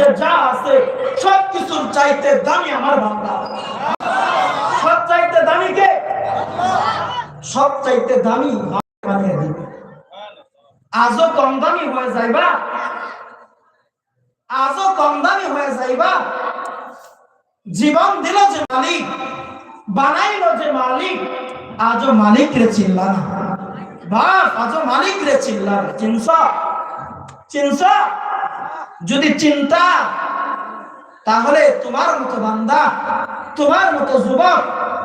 মধ্যে যা আছে সব কিছুর চাইতে দামি আমার বান্দা। সব চাইতে দামি কে? সব চাইতে দামি বানিয়ে দিবে। আজও কম দামি হয়ে যাইবা? আজও কম দামি হয়ে যাইবা? জীবন দিল যে মালিক, বানাইল যে মালিক, আজও মালিক রে চিল্লা না। বাস আজও মালিক রে চিল্লা চিনস চিনস যদি চিন্তা তাহলে তোমার মতো বান্দা তোমার মতো যুবক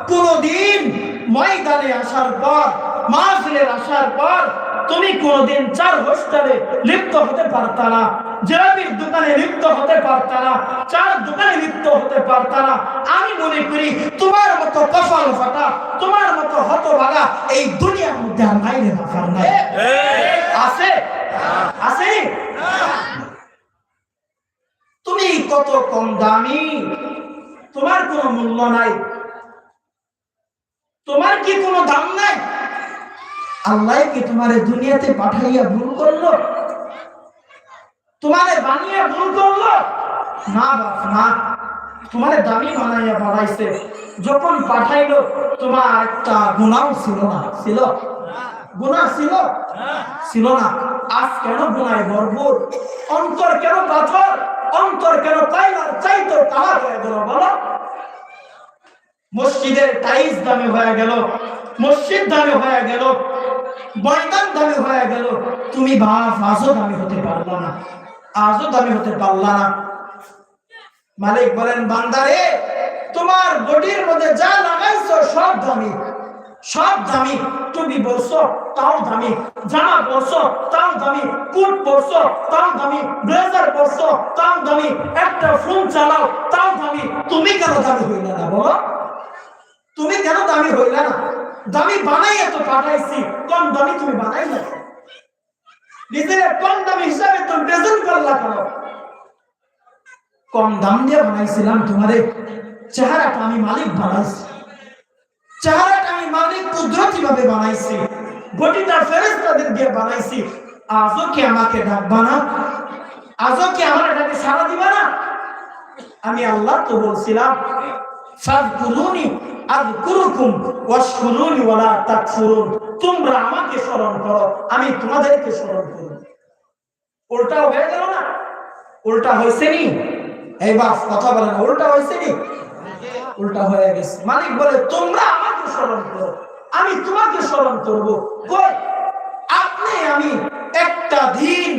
কোনদিন ময়দানে আসার পর মাহফিলের আসার পর তুমি কোনদিন চার হোস্টেলে লিপ্ত হতে পারতা না জেরাবির দোকানে লিপ্ত হতে পারতা না চার দোকানে লিপ্ত হতে পারতা না। আমি মনে করি তোমার মতো কপাল ফাটা তোমার মতো হতভাগা এই দুনিয়ার মধ্যে আর নাই রে বাফার নাই। আছে? আছে? তুমি কত কম দামি? তোমার কোনো মূল্য নাই। তোমার কি কোনো দাম নাই? আল্লাহ কি তোমার দুনিয়াতে পাঠাইয়া ভুল করল? তোমারে বানিয়ে ভুল করল? না বাপ না। তোমারে দামি বানাইয়া বাড়াইছে যখন পাঠাইলো তোমার একটা গুণাও ছিল না। ছিল? গুণা ছিল? ছিল না। আজ কেন গুণায় ভরপুর? অন্তর কেন পাথর? অন্তর কেন পাইলার চাইতো কাহার হয়ে গেল, বলো। মসজিদের টাইলস দামে হয়ে গেল, মসজিদ দামে হয়ে গেল, ময়দান দামে হয়ে গেল। তুমি বাপ আজও দামি হতে পারলা না, আজও দামি হতে পারলা না। মালিক বলেন, বান্দারে, তোমার বডির মধ্যে যা লাগাইছো সব দামি। সব দামি, তুমি বলছো, তাও দামি, জামা পরছো তাও দামি, কোট পরছো তাও দামি, ব্লেজার পরছো তাও দামি, একটা ফোন চালাও, তাও দামি, তুমি কেন দামি হইলে না বলো? তুমি কেন দামি হইলে না? দামি বানাই এত পাঠাইছি, কম দামি তুমি বানাই না। নিজের কম দামি হিসাবে তুমি প্রেজেন্ট করলা কেন? কম দাম দিয়ে বানাইছিলাম তোমারে চেহারাটা আমি মালিক বানাইছি। চেহারাটা আমি মালিক কুদরতি ভাবে বানাইছি। বডিটা ফেরেস্তাদের দিয়ে বানাইছি। আজও কি আমাকে ডাকবা না আজও কি আমার এটাকে সারা দিবা না? আমি আল্লাহ তো বলছিলাম আযকুরুকুম ওয়াশকুরুনি ওয়ালা তাকফুরুন। তোমরা আমাকে স্মরণ করো, আমি তোমাদেরকে স্মরণ উল্টা হয়ে গেল না? উল্টা হয়েছে নি? এই বাস, কথা বলে না, উল্টা হয়েছে নি? উল্টা হয়ে গেছে। মালিক বলে, তোমরা আমাকে স্মরণ করো, আমি তোমাকে স্মরণ করব। আপনি, আমি একটা দিন,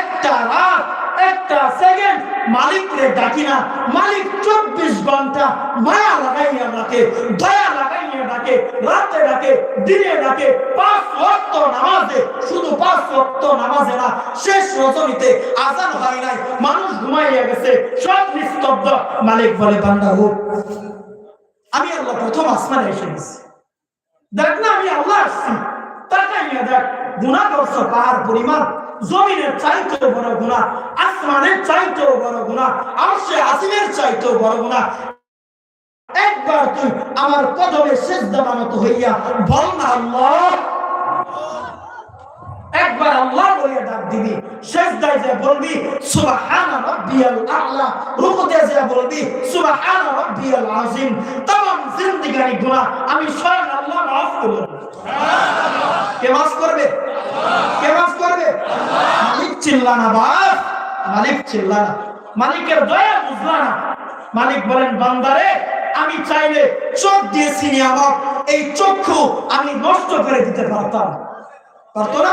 একটা রাত, একটা সেকেন্ড মালিককে ডাকি না। মালিক চব্বিশ ঘণ্টা মায়া লাগাইয়া ডাকে, দয়া লাগাইয়া ডাকে, রাতে ডাকে, দিনে ডাকে, পাঁচ ওয়াক্ত নামাজে, শুধু পাঁচ ওয়াক্ত নামাজে না, শেষ রজনীতে আজান হয় নাই, মানুষ ঘুমাইয়া গেছে, সব নিস্তব্ধ। মালিক বলে, বান্দা হোক। আমি আল্লাহ প্রথম আসমানে এসে গেছি। দেখ না, আমি আল্লাহ আসছি। দেখ। গুণা করছ পরিমাণ, জমিনের চাইতেও বড় গুণা আসমানের চাইতেও বড় গুণা আরশে আসিমের চাইতেও বড় গুণা একবার তুই আমার কদমে শেষ দামানত হইয়া বল না, আল্লাহ। একবার আল্লাহ বলিয়া ডাক দিবি সেজদায় যে বলবি সুবহান রাব্বিয়াল আ'লা রুকুতে যে বলবি সুবহান রাব্বিয়াল আযীম तमाम জিন্দেগানি গুনাহ আমি স্বয়ং আল্লাহ maaf করব কে maaf করবে কে maaf করবে মালিক চিল্লানা বাস মালিক চিল্লানা মালিকের দয়া বুঝলা না মালিক বলেন বান্দারে আমি চাইলে চোখ দিয়েছি আমার এই চক্ষু আমি নষ্ট করে দিতে পারতাম পারতো না?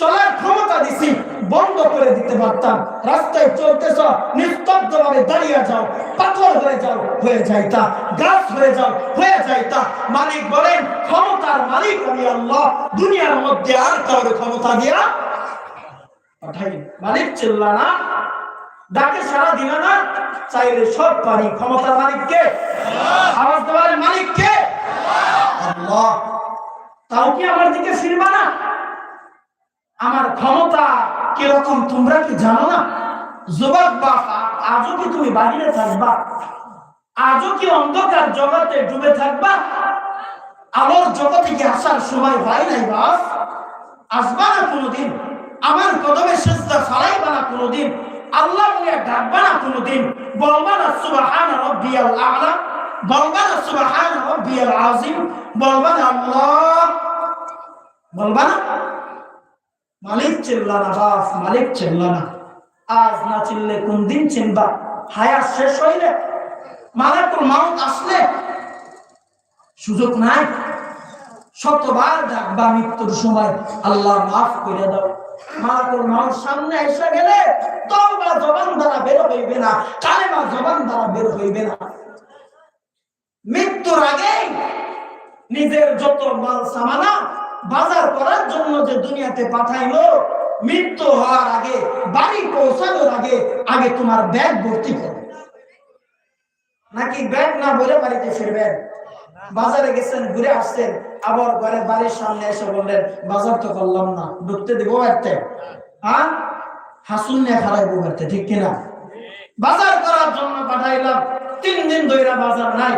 চলার ক্ষমতা দিছি, বন্ধ করে দিতে পারতাম। রাস্তায় চলতেছ নিস্তব্ধ ভাবে দাঁড়িয়ে যাও, পাথর হয়ে যাও, হয়ে যাইতা, গাছ হয়ে যাও, হয়ে যাইতা। মালিক বলেন, ক্ষমতার মালিক আমি আল্লাহ, দুনিয়ার মধ্যে আর কাউকে ক্ষমতা দিয়া পাঠাই মালিক চিল্লা না, ডাকে সারা দিল না, চাইলে সব পারি। ক্ষমতার মালিক কে আওয়াজ দেওয়ার মালিক কে আল্লাহ। তাও কি আমার দিকে ফিরবা না? আমার ক্ষমতা কীরকম তোমরা কি জানো না? যুবক বা আজও কি তুমি বাহিরে থাকবা? আজও কি অন্ধকার জগতে ডুবে থাকবা? আলোর জগতে কি আসার সময় হয় নাই বাস আসবা না কোনোদিন। আমার কদমে সেজদা ফালাইবা না কোনোদিন। আল্লাহ ডাকবা না কোনোদিন। বলবা না রাব্বিয়াল আ'লা। বলবা না সুবহান রাব্বিয়াল আযীম। বলবা না আল্লাহ। বলবা মালিক চিল্লা না বাস, মালিক চিল্লা না আজ না চিল্লে কোন দিন চিনবা? হায়াত শেষ হইলে, মালাকুল মাউত আসলে। সুযোগ নাই। শতবার ডাকবা মৃত্যুর সময়। আল্লাহ মাফ করে দাও। মালাকুল মাউত সামনে এসে গেলে তওবা জবান দ্বারা বের হইবে না, কালেমা জবান দ্বারা বের হইবে না। মৃত্যুর আগে নিজের যত মাল সামানা বাজার করার জন্য যে দুনিয়াতে পাঠাইলো, মৃত্যু হওয়ার আগে, বাড়ি পৌঁছানোর আগে আগে তোমার ব্যাগ ভর্তি করো। নাকি ব্যাগ না বলে বাড়িতে ফিরবেন? বাজারে গেছেন, ঘুরে আসছেন, আবার ঘরে বাড়ির সামনে এসে বললেন, বাজার তো করলাম না, ঢুকতে দিব বাড়তে। হ্যাঁ হাসুন নিয়ে খারাইবো বাড়তে, ঠিক কিনা? বাজার করার জন্য পাঠাইলাম, তিন দিন ধরে বাজার নাই।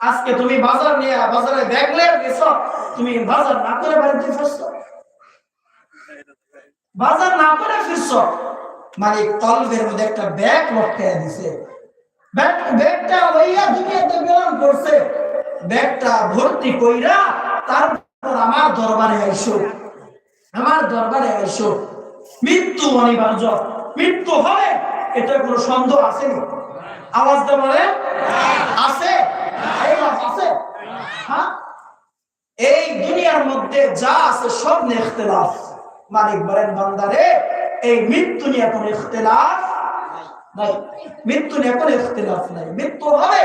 আজকে তুমি বাজার নিয়ে বাজারে নিয়ে গেছ তুমি বাজার না করে বাড়িতে ফিরছ। বাজার না করে ফিরছ। মানে কলবের মধ্যে একটা ব্যাগ লটকাইয়া দিছে। ব্যাগটা লইয়া দুনিয়াতে বেরোন করছে। ব্যাগটা ভর্তি কইরা তারপর আমার দরবারে আইসো। আমার দরবারে আইসো। মৃত্যু অনিবার্য। মৃত্যু হবে এটা কোনো সন্দেহ আসেনি। আওয়াজ দেওয়া আছে এই দুনিয়ার মধ্যে যা আছে সব নিয়ে মালিক বলেন বান্দারে এই মৃত্যু নিয়ে কোনো ইখতিলাফ নাই। মৃত্যু নিয়ে কোনো ইখতিলাফ নাই। মৃত্যু হবে,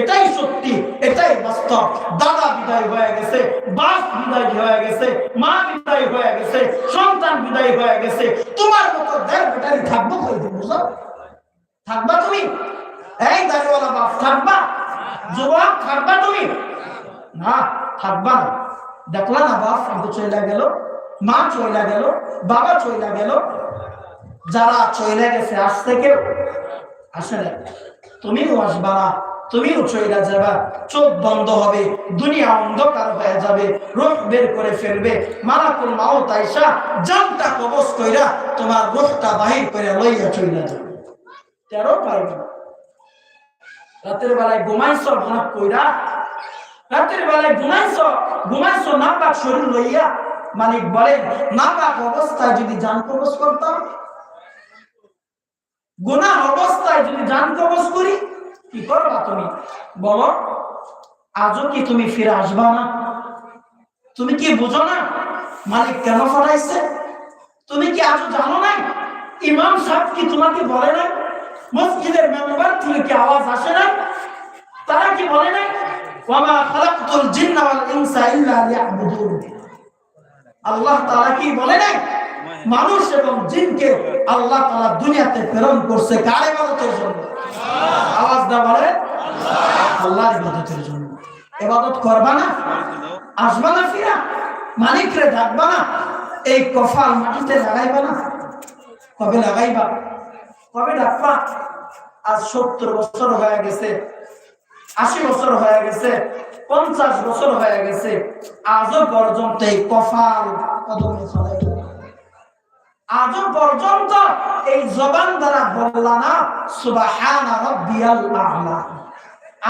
এটাই সত্যি, এটাই বাস্তব। দাদা বিদায় হয়ে গেছে, বাপ বিদায় হয়ে গেছে, মা বিদায় হয়ে গেছে, সন্তান বিদায় হয়ে গেছে। তোমার মতো দেড় থাকব বুঝো? থাকবা তুমি? এই দাড়িওয়ালা বাপ, থাকবা? থাকবা তুমি। না থাকবা না। দেখলা না বাপ গেল, মা গেল, বাবা গেল। যারা চলে গেছে, আজ থেকে আসে না তুমিও আসবা না, তুমিও চলে যাবা। চোখ বন্ধ হবে, দুনিয়া অন্ধকার হয়ে যাবে, রোগ বের করে ফেলবে। মালাকুল মাও তাইসা জানটা কবজ কইরা তোমার রোগটা বাহির করে লইয়া চলে যাবে। তেরো পারবে না রাতের বেলায় ঘুমাইছ ভাব কইরা? রাতের বেলায় ঘুমাইছ ঘুমাইছ না পাক শরীর লইয়া মালিক বলেন না পাক অবস্থায় যদি জান কবজ করতাম? গুনাহ অবস্থায় যদি জান কবজ করি, কি করবা তুমি? বলো, আজও কি তুমি ফিরে আসবা না? তুমি কি বুঝো না মালিক কেন ফরাইছে? তুমি কি আজও জানো না ইমাম সাহেব কি তোমাকে বলে না মসজিদের মেম্বার থেকে কি আওয়াজ আসে না? তারা কি বলে না ওয়ামা খালাকতুল জিন্না ওয়াল ইনসা ইল্লা লিয়াবুদুন। আল্লাহ তাআলা কি বলে না মানুষ এবং জিনকে আল্লাহ তাআলা দুনিয়াতে প্রেরণ করছে কার ইবাদতের জন্য? আওয়াজ দা বলে আল্লাহর ইবাদতের জন্য। ইবাদত করবা না? আসবা না ফিরা? মালিকরে ডাকবা না? এই কফাল মাটিতে লাগাইবা না? কবে লাগাইবা? কবে ডাকবা আজ সত্তর বছর হয়ে গেছে, আশি বছর হয়ে গেছে, পঞ্চাশ বছর হয়ে গেছে, আজও পর্যন্ত এই কফাল কদমে চলাই আজও পর্যন্ত এই জবান দ্বারা বললা না, সুবাহান রব্বিয়াল আ'লা।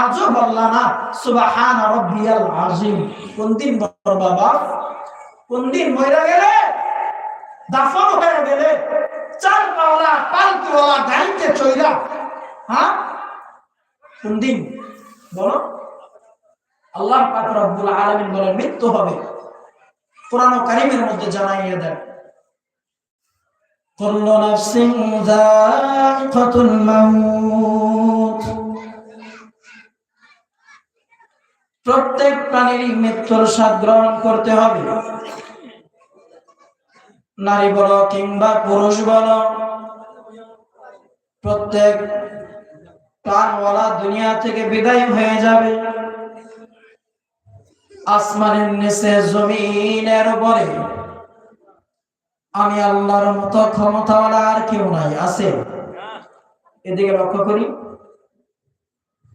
আজও বললা না, সুবাহান রব্বিয়াল আজিম। কোন দিন বাবা? কোন দিন মইরা গেলে? দাফন হয়ে গেলে? চইলা হ্যাঁ? বলো। আল্লাহ পাক রব্বুল আলামিন মৃত্যু হবে। কোরআন কারীমের মধ্যে প্রত্যেক প্রাণীরই মৃত্যুর স্বাদ গ্রহণ করতে হবে। নারী বলো কিংবা পুরুষ বলো প্রত্যেক প্রাণওয়ালা দুনিয়া থেকে বিদায় হয়ে যাবে। আসমানের নিচে জমিনের উপরে। আমি আল্লাহর মতো ক্ষমতাওয়ালা আর কেউ নাই, আছে? এদিকে লক্ষ্য করি।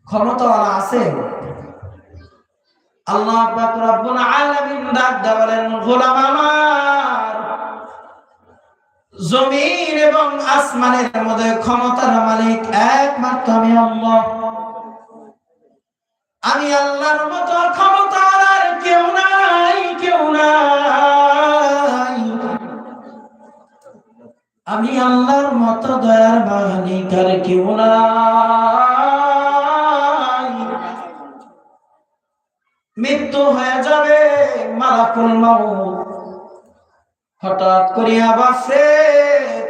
ক্ষমতাওয়ালা আছে? আল্লাহ পাক রব্বুল ডাক দেয়া বলেন, গোলাম আমার। জমিন এবং আসমানের মধ্যে ক্ষমতার মালিক একমাত্র আমি আল্লাহ। আমি আল্লাহর মতো ক্ষমতার আর কেউ নাই কেউ নাই। আমি আল্লাহর মতো দয়ার মালিক আর কেউ নাই। মৃত্যু হয়ে যাবে মালাকুল মাউত। হঠাৎ করিয়া বাসে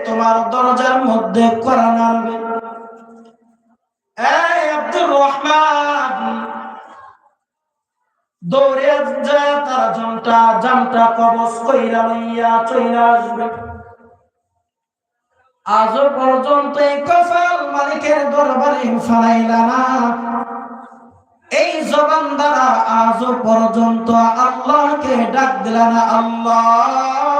তোমার দরজার মধ্যে আব্দুর রহমান, দৌড়ে কবচ কইরা লইয়া চইলা আসবে। আজও পর্যন্ত এই কফাল মালিকের দরবারে ফালাইলা না। এই জবান দ্বারা আজও পর্যন্ত আল্লাহকে ডাক দিলা না আল্লাহ।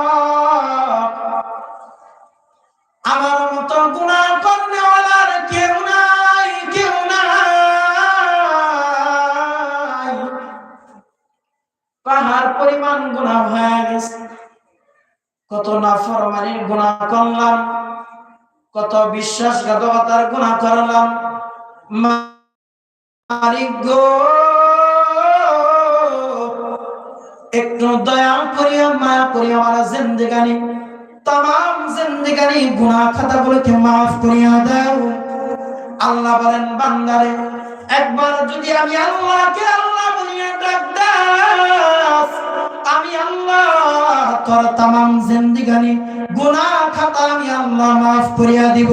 আমার মতো গুণা করনেওয়ালার কেউ নাই কেউ নাই। পাহাড় পরিমাণ গুণা হয়ে গেছে। কত নাফরমানির গুণা করলাম, কত বিশ্বাসঘাতকতার গুণা করলাম। মালিক গো। একটু দয়া করিয়া, মায়া করিয়া আমার জিন্দেগানি তাম জিন্দেগানি গুনাহ খাতাগুলোকে মাফ করিয়া দাও। আল্লাহ বলেন, বান্দারে, একবার যদি আমি আল্লাহকে আল্লাহ বলিয়া ডাক দাস আমি আল্লাহ, তোর তাম জিন্দেগানি গুনাহ খাতা আমি আল্লাহ মাফ করিয়া দিব।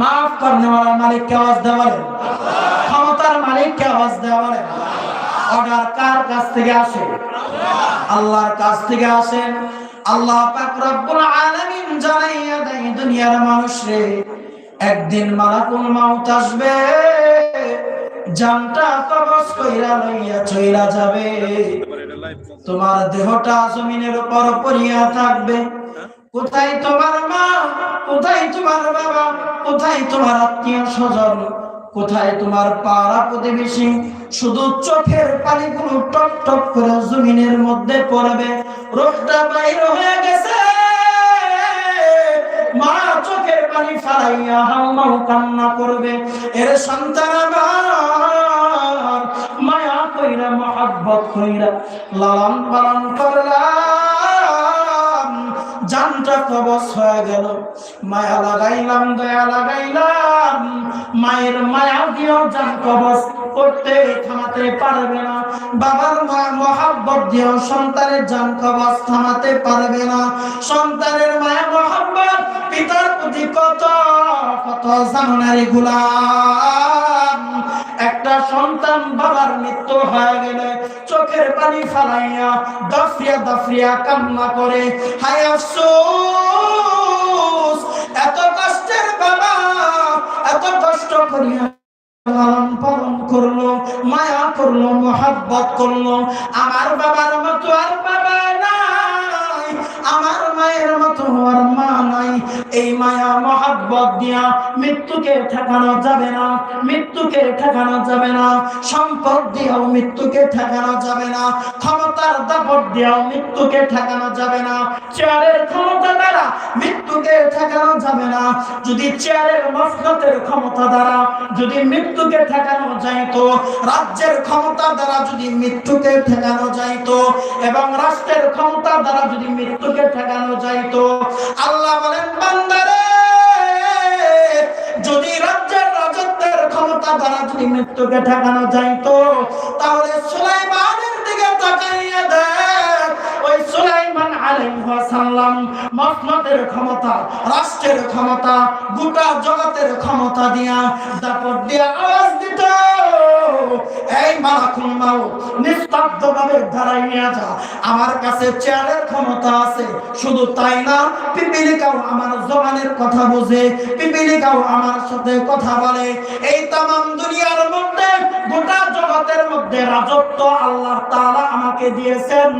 মাফ করনে वाला মালিক কে আওয়াজ দেওয়া বলেন ক্ষমতার মালিক কে আওয়াজ দেওয়া বলেন অর্ডার কার কাছ থেকে আসে? আল্লাহর কাছ থেকে আসে। আল্লাহ পাক রব্বুল আলামিন জানাইয়া দেয়, দুনিয়ার মানুষরে একদিন মালাকুল মাউত আসবে। জানটা কবজ কইরা লইয়া চইলা যাবে। তোমার দেহটা জমিনের উপর পড়িয়া থাকবে। কোথায় তোমার মা? কোথায় তোমার বাবা? কোথায় তোমার আত্মীয় স্বজন? কোথায় তোমার পাড়া প্রতিবেশী? শুধু চোখের পানিগুলো টপ টপ করে জমিনের মধ্যে পড়বে। রোগটা বাইর হয়ে গেছে। মা চোখের পানি ফালাইয়া হাউমাউ কান্না করবে। এর সন্তান মায়া কইরা, মহাব্বত কইরা, লালন পালন করলাম। জানটা কবচ হয়ে গেল। মায়া লাগাইলাম, দয়া লাগাইলাম। মায়ের মায়া দিয়েও জান কবচ করতে থামাতে পারবে না। বাবার মহাব্বত দিয়েও সন্তানের জান কবচ থামাতে পারবে না। সন্তানের মায়া, মহাব্বত, পিতার প্রতি কত কত জানারি গুলাম। একটা সন্তান বাবার মৃত্যু হয়ে গেলে চোখের পানি ফালাইয়া দফরিয়া দফরিয়া কান্না করে। হায় আফসোস, এত কষ্টের বাবা, এত কষ্ট করিয়া করল, মায়া করল, মোহাব্বত করল। আমার বাবার মতো আর বাবা নাই, আমার মায়ের মতো আর মা নাই। এই মায়া মহাব্বত দিয়া মৃত্যুকে ঠেকানো যাবে না, মৃত্যুকে ঠেকানো যাবে না। সম্পদ দিয়েও মৃত্যুকে ঠেকানো যাবে না, ক্ষমতার দাপট দিয়েও মৃত্যুকে ঠেকানো যাবে না। চেয়ারের ক্ষমতা দ্বারা মৃত্যুকে ঠেকানো যাবে না। যদি চেয়ারের মসনতের ক্ষমতা দ্বারা যদি মৃত্যুকে ঠেকানো যাইতো, রাজ্যের ক্ষমতা দ্বারা যদি মৃত্যুকে ঠেকানো যাইতো, এবং রাষ্ট্রের ক্ষমতা দ্বারা যদি মৃত্যুকে ঠেকানো যাইতো। আল্লাহ বলেন, বান্দারে, যদি রাজ্যের রাজত্বের ক্ষমতা দ্বারা যদি মৃত্যুকে ঠেকানো যাইতো, তাহলে সুলাইমানের দিকে তাকাইয়া দেখ। ওই সুলাইমান আলাইহিস সালাম মসনদের ক্ষমতা, রাষ্ট্রের ক্ষমতা, গোটা জগতের ক্ষমতা দিয়া দাপট দিয়া আওয়াজ দিত। এই মালাকুল মাউত নিস্তব্ধ ভাবে দাঁড়াই নিয়ে যা। আমার কাছে চেয়ারের ক্ষমতা আছে, শুধু তাই না, পিপিলিকাও আমার জবানের কথা বোঝে, পিপিলিকাও আমার সাথে কথা বলে। এই দুনিয়ার মধ্যে, গোটা জগতের মধ্যে রাজত্ব আল্লাহ আমাকে দিয়েছেন।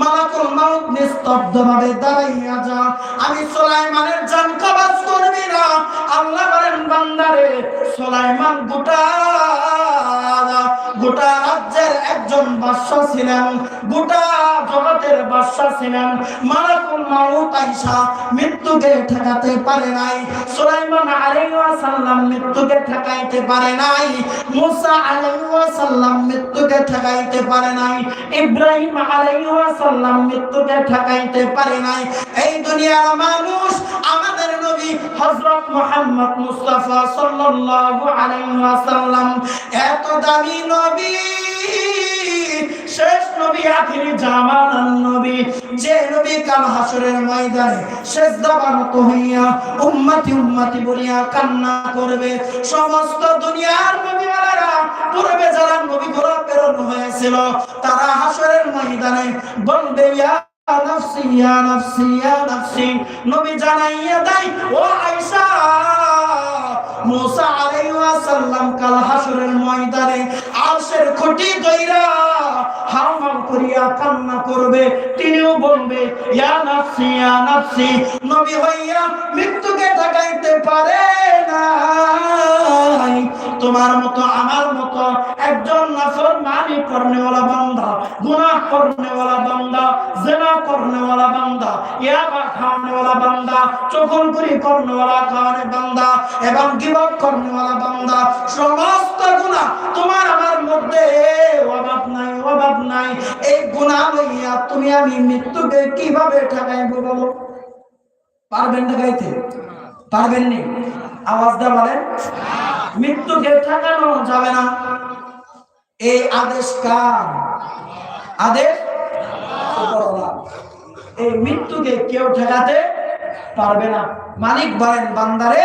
মালাকুল মাউত নিস্তব্ধ ভাবে দাঁড়াইয়া যা। আমি সুলাইমানের জান করবি না। আল্লাহ বলেন, বান্দারে, সুলাইমান গোটা গোটা রাজ্যের একজন বাদশাহ ছিলেন। গোটা জগতে জান্নাতের বাদশা ছিলেন। মালাকুল মাউত আইসা মৃত্যুকে ঠেকাতে পারে নাই। সুলাইমান আলাইহিস সালাম মৃত্যুকে ঠেকাইতে পারে নাই। মুসা আলাইহিস সালাম মৃত্যুকে ঠেকাইতে পারে নাই। ইব্রাহিম আলাইহিস সালাম মৃত্যুকে ঠেকাইতে পারে নাই। এই দুনিয়ার মানুষ আমাদের নবী হযরত মুহাম্মদ মুস্তাফা সাল্লাল্লাহু আলাইহি ওয়াসাল্লাম। এত দামি নবী শেষ নবী আখিরি নবী। যে নবী কাল হাসরের ময়দানে হইয়া উম্মতি উম্মতি বলিয়া কান্না করবে। সমস্ত দুনিয়ার নবীওয়ালারা পূর্বে যারা নবীগুলো প্রেরণ হয়েছিল, তারা হাসরের ময়দানে ইয়া নাফসি, ইয়া নাফসি ইয়া নাফসি। নবী জানাইয়া দেয়, ও আয়েশা আলাইহিস সালাম কাল হাসরের ময়দানে আরশের খুঁটি করিয়া কান্না করবে। তিনিও বলবে, ইয়া ইয়া নবী হইয়া মৃত্যুকে ঠকাইতে পারে নাই। তোমার মতো, আমার মতো একজন নাফরমানি করনেওয়ালা বান্দা, গুনাহ করনেওয়ালা বান্দা জিনা করনেওয়ালা বান্দা, ইয়াবা খাওয়ানেওয়ালা বান্দা চকুলপুরি করনেওয়ালা খাওয়ানে বান্দা, এবং গিবত করনেওয়ালা বান্দা। সমস্ত গুনাহ তোমার আমার মধ্যে, অভাব নাই অভাব নাই। এই গুনাহ লইয়া তুমি আমি মৃত্যুকে কীভাবে ঠেকাইব বলো? পারবেন পারবেন নি? আওয়াজ দা মৃত্যুকে ঠেকানো যাবে না। এই আদেশ কার? আদেশ। এই মৃত্যুকে কেউ ঠেকাতে পারবে না। মালিক বলেন বান্দারে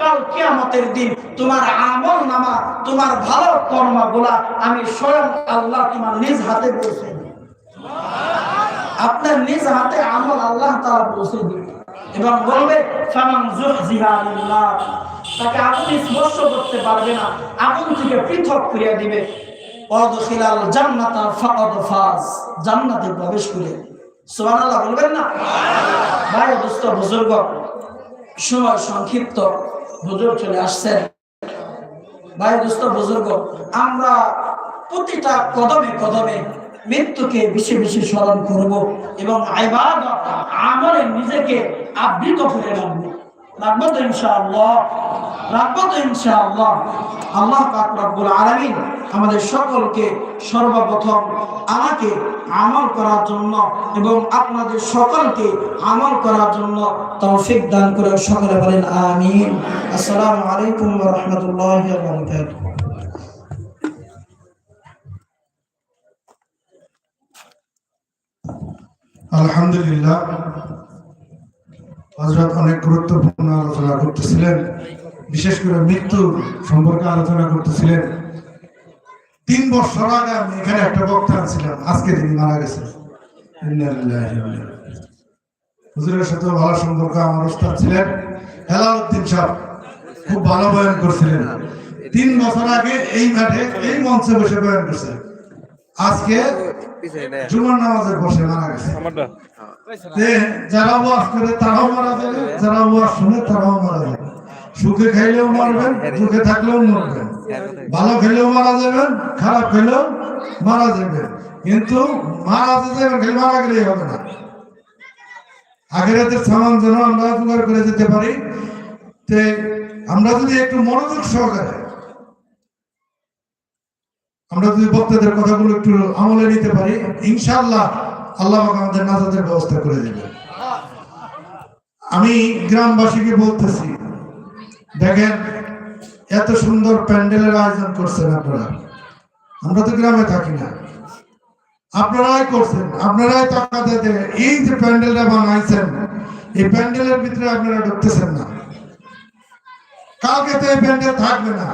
কাল কিয়ামতের দিন তোমার আমল নামা, তোমার ভালো কর্মগুলা আমি স্বয়ং আল্লাহ তোমার নিজ হাতে দিই। আপনার নিজ হাতে আমল আল্লাহ তাআলা পৌঁছে দিবে। এবং বলবে তাকে আগুন স্পর্শ করতে পারবে না আগুন থেকে পৃথক করিয়া দিবে। অদখিলাল জান্নাতা ফাকাদ ফাজ, জান্নাতে প্রবেশ করে। সুবহানাল্লাহ, বলবেন না? ভাই দোস্ত বুজুর্গ সংক্ষিপ্ত বুজুর্গ চলে আসছেন। ভাই, দোস্ত, বুজুর্গ, আমরা প্রতিটা কদমে কদমে মৃত্যুকে বেশি বেশি স্মরণ করব এবং আইবাদ আমলে নিজেকে আবৃত করে রাখব। রাখব তো ইনশাআল্লাহ, রাখব তো ইনশাআল্লাহ। আল্লাহ পাক রব্বুল আলামিন আমাদের সকলকে সর্বপ্রথম আমাকে আমল করার জন্য এবং আপনাদের সকলকে আমল করার জন্য তৌফিক দান করে সকলে বলেন আমিন। আসসালামু আলাইকুম রাহমাতুল্লাহি আলহামদুলিল্লাহ। হজরত অনেক গুরুত্বপূর্ণ আলোচনা করতেছিলেন। বিশেষ করে মৃত্যু সম্পর্কে আলোচনা করতেছিলেন। তিন বছর আগে আমি এখানে একটা বক্তা ছিলাম আজকে তিনি মারা গেছেন। হুজুরের সাথে ভালো সম্পর্ক আমার উস্তাদ ছিলেন হেলাউদ্দিন সাহেব। খুব ভালো বয়ান করছিলেন। তিন বছর আগে এই মাঠে এই মঞ্চে বসে বয়ান করছেন আজকে জুমার নামাজের বসে মারা গেছে। যারা ওয়াজ করে তারাও মারা যাবে যারা ওয়াজ শুনে তারাও মারা যাবে। সুখে খাইলেও মারবেন সুখে থাকলেও মরবেন। ভালো খেলেও মারা যাবেন, খারাপ খেলেও মারা যাবেন। কিন্তু মারা যাবেন খালি মারা গেলেই হবে না। আখেরাতের সামান যেন আমরা জোগাড় করে যেতে পারি। তে আমরা যদি একটু মনোযোগ সহকারে, আমরা যদি বক্তাদের কথাগুলো একটু আমলে নিতে পারি, ইনশাআল্লাহ আল্লাহ আমাদের নাজাতের ব্যবস্থা করে দেবে আমি গ্রামবাসীকে বলতেছি দেখেন, এত সুন্দর প্যান্ডেলের আয়োজন করছেন আপনারা। আমরা তো গ্রামে থাকি না। আপনারাই করছেন, আপনারাই টাকা দিতে এই যে প্যান্ডেলটা বানাইছেন, এই প্যান্ডেলের ভিতরে আপনারা ঢুকতেছেন না। কালকে তো এই প্যান্ডেল থাকবে না।